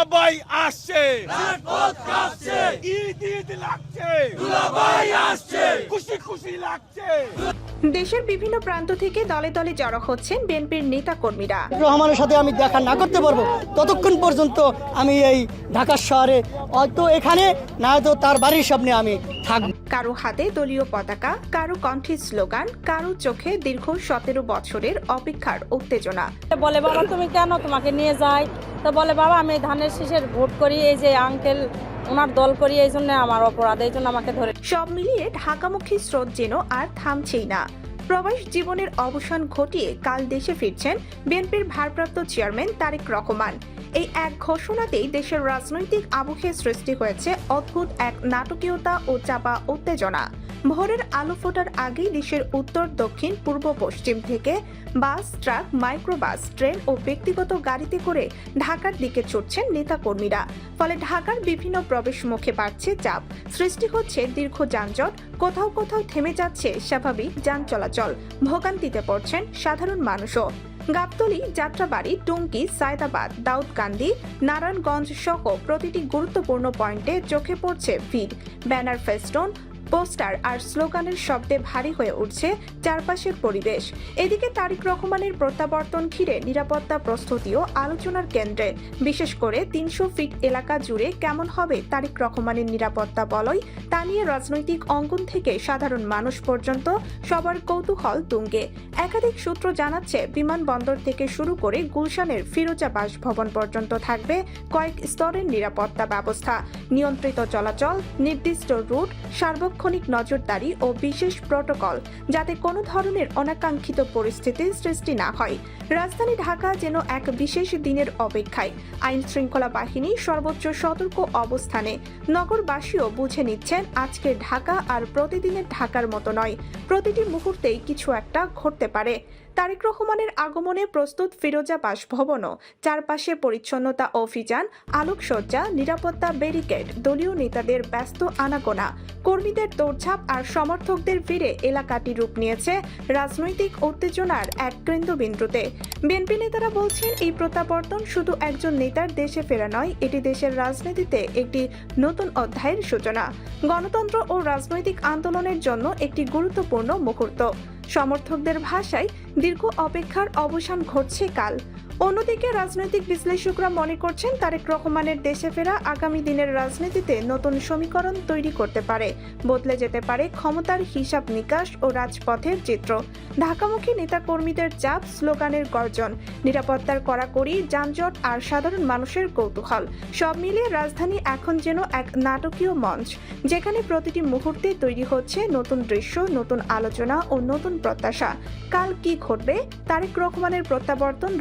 দুলাভাই আসছে। রাজপথ কাঁপছে। ঈদ ঈদ লাগছে। দুলাভাই আসছে। খুশি খুশি লাগছে। দেশের বিভিন্ন প্রান্ত থেকে দলে দলে জড়ো হচ্ছেন বিএনপির নেতা কর্মীরা রহমানের সাথে আমি দেখা না করতে পারব। ততক্ষণ পর্যন্ত আমি এই ঢাকা শহরে হয়তো এখানে না তো তার বাড়ির সামনে আমি থাকব। কারও হাতে দলীয় পতাকা কারও কণ্ঠে স্লোগান কারও চোখে দীর্ঘ সতেরো বছরের অপেক্ষার উত্তেজনা। বলে বাবা তুমি কেন তোমাকে নিয়ে যাই? তো বলে, বাবা, আমি ধানের শীষের ভোট করি, এই যে আঙ্কেল ওনার দল করি, এই জন্য আমার অপরাধ, এই জন্য আমাকে ধরে সব মিলিয়ে ঢাকামুখী স্রোত যেন আর থামছেই না। প্রবাস জীবনের অবসান ঘটিয়ে কাল দেশে ফিরছেন বিএনপির ভারপ্রাপ্ত চেয়ারম্যান তারেক রহমান। এই এক ঘোষণাতেই দেশের রাজনৈতিক আবহে সৃষ্টি হয়েছে অদ্ভুত এক নাটকীয়তা ও চাপা উত্তেজনা। ভোরের আলো ফোটার আগেই দেশের উত্তর, দক্ষিণ, পূর্ব, পশ্চিম থেকে বাস, ট্রাক, মাইক্রোবাস, ট্রেন ও ব্যক্তিগত গাড়িতে করে ঢাকার দিকে ছুটছেন নেতাকর্মীরা। ফলে ঢাকার বিভিন্ন প্রবেশ মুখে বাড়ছে চাপ। সৃষ্টি হচ্ছে দীর্ঘ যানজট, কোথাও কোথাও থেমে যাচ্ছে স্বাভাবিক যান চলাচল। ভোগান্তিতে পড়ছেন সাধারণ মানুষও। গাবতলী, যাত্রাবাড়ি, টুঙ্কি, সায়দাবাদ, দাউদকান্দি, নারায়ণগঞ্জ সহ প্রতিটি গুরুত্বপূর্ণ পয়েন্টে চোখে পড়ছে ভিড়। ব্যানার ফেস্টন পোস্টার আর স্লোগানের শব্দে ভারী হয়ে উঠছে চারপাশের পরিবেশ। এদিকে তারিক রহমানের প্রত্যাবর্তন ঘিরে নিরাপত্তা প্রস্তুতিও আলোচনার কেন্দ্রে। বিশেষ করে তিনশো ফিট এলাকা জুড়ে কেমন হবে তারিক রহমানের নিরাপত্তা বলয়, তা নিয়ে রাজনৈতিক অঙ্গন থেকে সাধারণ মানুষ পর্যন্ত সবার কৌতূহল তুঙ্গে। একাধিক সূত্র জানাচ্ছে, বিমানবন্দর থেকে শুরু করে গুলশানের ফিরোজা বাসভবন পর্যন্ত থাকবে কয়েক স্তরের নিরাপত্তা ব্যবস্থা। নিয়ন্ত্রিত চলাচল, নির্দিষ্ট রুট, সার্বক্ষণিক নজরদারি ও বিশেষ প্রটোকল যাতে কোনো ধরনের অনাকাঙ্ক্ষিত পরিস্থিতির সৃষ্টি না হয়। রাজধানী ঢাকা যেন এক বিশেষ দিনের অপেক্ষায়। আইন শৃঙ্খলা বাহিনী সর্বোচ্চ সতর্ক অবস্থানে নগরবাসীও বুঝে নিচ্ছেন আজকের ঢাকা আর প্রতিদিনের ঢাকার মতো নয়। প্রতিটি মুহূর্তেই কিছু একটা ঘটতে পারে। তারেক রহমানের আগমনে প্রস্তুত ফিরোজা বাসভবনও। চারপাশে পরিচ্ছন্নতা অভিযান, আলোকসজ্জা, নিরাপত্তা ব্যারিকেড, দলীয় নেতাদের ব্যস্ত আনাগোনা। কর্মীদের দৌড়ঝাঁপ আর সমর্থকদের ভিড়ে এলাকাটি রূপ নিয়েছে রাজনৈতিক উত্তেজনার এক কেন্দ্রবিন্দুতে। বিএনপি নেতারা বলছেন, এই প্রত্যাবর্তন শুধু একজন নেতার দেশে ফেরা নয়, এটি দেশের রাজনীতিতে একটি নতুন অধ্যায়ের সূচনা। গণতন্ত্র ও রাজনৈতিক আন্দোলনের জন্য একটি গুরুত্বপূর্ণ মুহূর্ত। সমর্থকদের ভাষায় দীর্ঘ অপেক্ষার অবসান ঘটছে কাল। অন্যদিকে রাজনৈতিক বিশ্লেষকরা মনে করছেন তারেক রহমানের দেশে ফেরা আগামী দিনের রাজনীতিতে নতুন সমীকরণ তৈরি করতে পারে, বদলে যেতে পারে ক্ষমতার হিসাব নিকাশ ও রাজপথের চিত্র। ঢাকামুখী নেতাকর্মীদের চাপ, স্লোগানের গর্জন, নিরাপত্তার কড়াকড়ি, যানজট আর সাধারণ মানুষের কৌতূহল, সব মিলিয়ে রাজধানী এখন যেন এক নাটকীয় মঞ্চ, যেখানে প্রতিটি মুহূর্তে তৈরি হচ্ছে নতুন দৃশ্য, নতুন আলোচনা ও নতুন প্রত্যাশা। কাল কি ঘটবে? তারেক রহমানের প্রত্যাবর্তন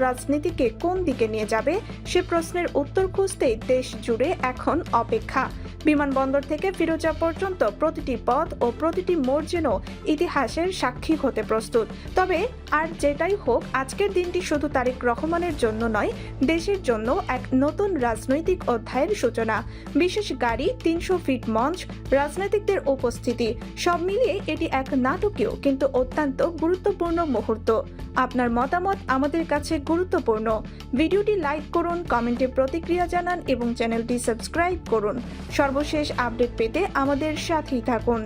রাজনীতিকে কোন দিকে নিয়ে যাবে, সে প্রশ্নের উত্তর খুঁজতেই দেশ জুড়ে এখন অপেক্ষা। বিমানবন্দর থেকে ফিরোজা পর্যন্ত প্রতিটি পথ ও প্রতিটি মোড় যেন ইতিহাসের সাক্ষী হতে প্রস্তুত। তবে আর যেটাই হোক, আজকের দিনটি শুধু তারেক রহমানের জন্য নয়, দেশের জন্য এক নতুন রাজনৈতিক অধ্যায়ের সূচনা। বিশেষ গাড়ি, তিনশো ফিট মঞ্চ, রাজনৈতিকদের উপস্থিতি, সব মিলিয়ে এটি এক নাটকীয় কিন্তু অত্যন্ত গুরুত্বপূর্ণ মুহূর্ত। আপনার মতামত আমাদের কাছে গুরুত্বপূর্ণ ভিডিওটি লাইক করুন, কমেন্টে প্রতিক্রিয়া জানান এবং চ্যানেলটি সাবস্ক্রাইব করুন। সর্বশেষ আপডেট পেতে আমাদের সাথেই থাকুন।